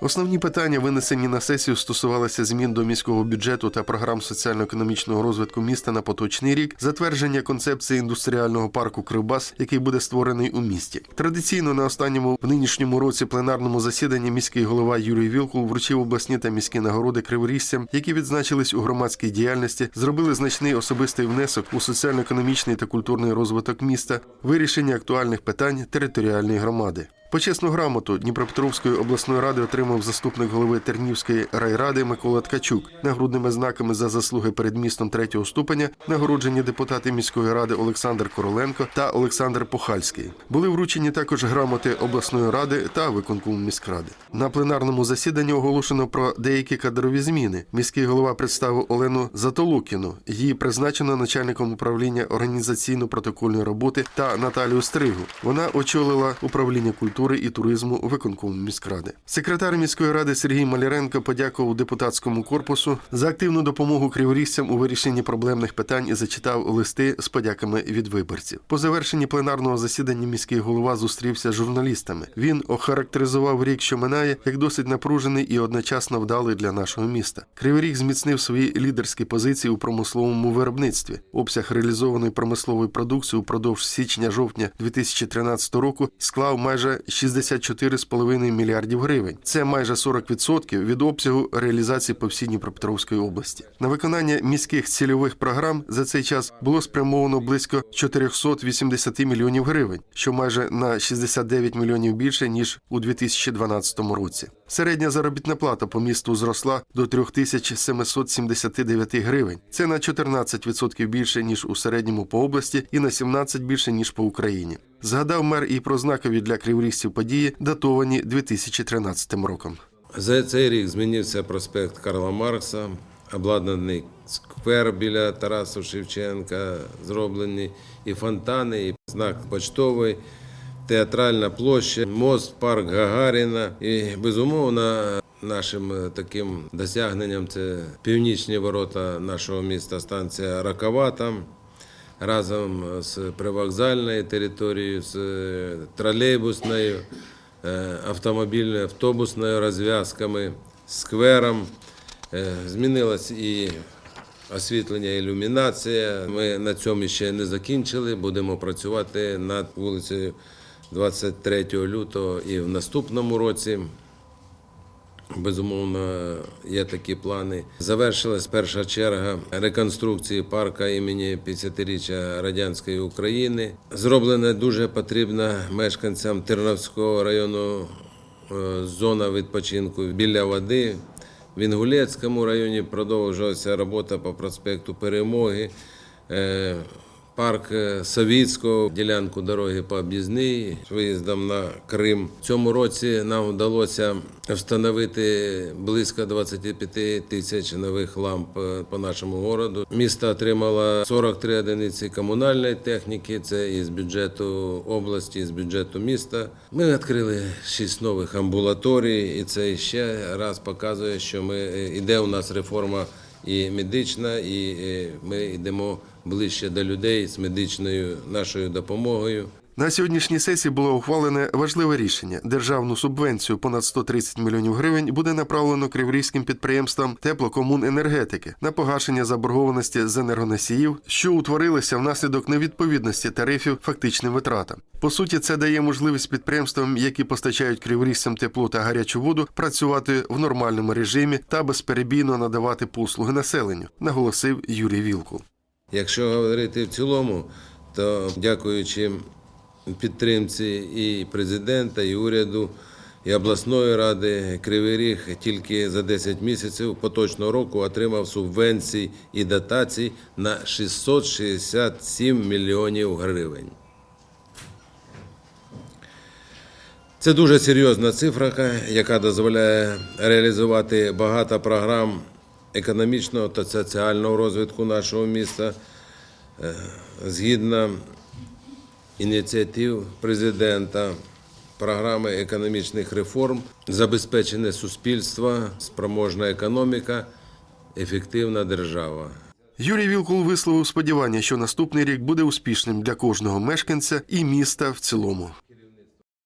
Основні питання, винесені на сесію, стосувалися змін до міського бюджету та програм соціально-економічного розвитку міста на поточний рік, затвердження концепції індустріального парку Кривбас, який буде створений у місті. Традиційно на останньому в нинішньому році пленарному засіданні міський голова Юрій Вілкул вручив обласні та міські нагороди криворіжцям, які відзначились у громадській діяльності, зробили значний особистий внесок у соціально-економічний та культурний розвиток міста, вирішення актуальних питань територіальної громади. Почесну грамоту Дніпропетровської обласної ради отримав заступник голови Тернівської райради Микола Ткачук. Нагрудними знаками за заслуги перед містом третього ступеня нагороджені депутати міської ради Олександр Короленко та Олександр Похальський. Були вручені також грамоти обласної ради та виконкому міськради. На пленарному засіданні оголошено про деякі кадрові зміни. Міський голова представив Олену Затолукіну. Її призначено начальником управління організаційно-протокольної роботи та Наталію Стригу. Вона очолила управління культури і туризму виконкому міськради. Секретар міської ради Сергій Маляренко подякував депутатському корпусу за активну допомогу криворіжцям у вирішенні проблемних питань і зачитав листи з подяками від виборців. По завершенні пленарного засідання міський голова зустрівся з журналістами. Він охарактеризував рік, що минає, як досить напружений і одночасно вдалий для нашого міста. Кривий Ріг зміцнив свої лідерські позиції у промисловому виробництві. Обсяг реалізованої промислової продукції упродовж січня-жовтня 2013 року склав майже 64,5 мільярдів гривень. Це майже 40% від обсягу реалізації по всій Дніпропетровської області. На виконання міських цільових програм за цей час було спрямовано близько 480 мільйонів гривень, що майже на 69 мільйонів більше ніж у 2012 році. Середня заробітна плата по місту зросла до 3779 гривень. Це на 14% більше ніж у середньому по області і на 17 більше ніж по Україні. Згадав мер і про знакові для криворіжців події, датовані 2013 роком. За цей рік змінився проспект Карла Маркса, обладнаний сквер біля Тараса Шевченка, зроблені і фонтани, і знак почтовий, театральна площа, мост, парк Гагаріна. І безумовно. Нашим таким досягненням це північні ворота нашого міста, станція Раковата разом з привокзальною територією, з е, тролейбусною, е, автомобільною, автобусною розв'язками, сквером. Е, Змінилось і освітлення, ілюмінація. Ми на цьому ще не закінчили. Будемо працювати над вулицею 23 лютого і в наступному році. Безумовно, є такі плани. Завершилась перша черга реконструкції парка імені 50-річчя радянської України. Зроблена дуже потрібна мешканцям Тернавського району е, зона відпочинку біля води. В Інгулецькому районі продовжувалася робота по проспекту Перемоги. Парк е, Совітського, ділянку дороги по об'їзній з виїздом на Крим. В цьому році нам вдалося встановити близько 25 тисяч нових ламп е, по нашому городу. Місто отримало 43 одиниці комунальної техніки. Це із бюджету області, з бюджету міста. Ми відкрили 6 нових амбулаторій, і це ще раз показує, що ми е, іде у нас реформа і медична, і ми йдемо ближче до людей з медичною нашою допомогою. На сьогоднішній сесії було ухвалене важливе рішення. Державну субвенцію понад 130 мільйонів гривень буде направлено криворізьким підприємствам теплокомуненергетики на погашення заборгованості з енергоносіїв, що утворилися внаслідок невідповідності тарифів фактичним витратам. По суті, це дає можливість підприємствам, які постачають криворізцям тепло та гарячу воду, працювати в нормальному режимі та безперебійно надавати послуги населенню, наголосив Юрій Вілкул. Якщо говорити в цілому, то дякуючи підтримці і президента, і уряду, і обласної ради, Кривий Ріг тільки за 10 місяців поточного року отримав субвенцій і дотацій на 667 мільйонів гривень. Це дуже серйозна цифра, яка дозволяє реалізувати багато програм економічного та соціального розвитку нашого міста Е, згідно ініціатив президента. Програми економічних реформ, забезпечене суспільство, спроможна економіка, ефективна держава. Юрій Вілкул висловив сподівання, що наступний рік буде успішним для кожного мешканця і міста в цілому.